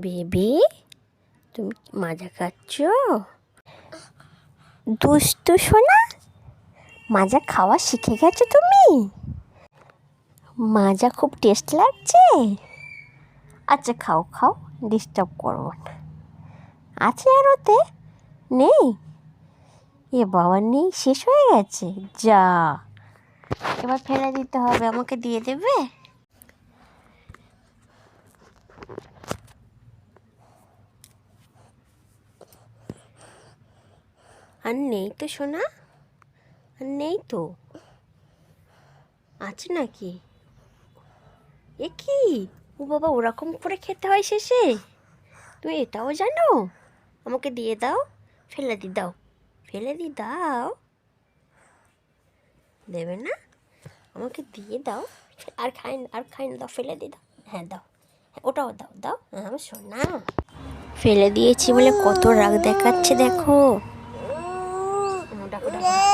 Baby, তুমি মাজা খাচ্ছ? দুষ্টু সোনা, মাজা খাওয়া শিখে গেছো তুমি? মাজা খুব টেস্ট লাগছে? আচ্ছা খাও খাও ডিস্টার্ব করব না। আছে আর ওতে? নেই? এ বাবা, নেই, শেষ হয়ে গেছে? যা। এবার ফেলে দিতে হবে, আমাকে দিয়ে দেবে? আর নেই তো, সোনা? আর নেই তো। আছে নাকি? এ কি? ও বাবা, ওরকম করে খেতে হয় শেষে? তুমি এটাও জানো? আমাকে দিয়ে দাও। ফেলে দি, দাও। ফেলে দি, দাও। দেবে না? আমাকে দিয়ে দাও। আর খাই আর খাই না, দাও, ফেলে দি, দাও। হ্যাঁ দাও। হ্যাঁ ওটাও দাও দাও। হ্যাঁ সোনা। ফেলে দিয়েছি বলে কত রাগ দেখাচ্ছে, দেখো। ダフ。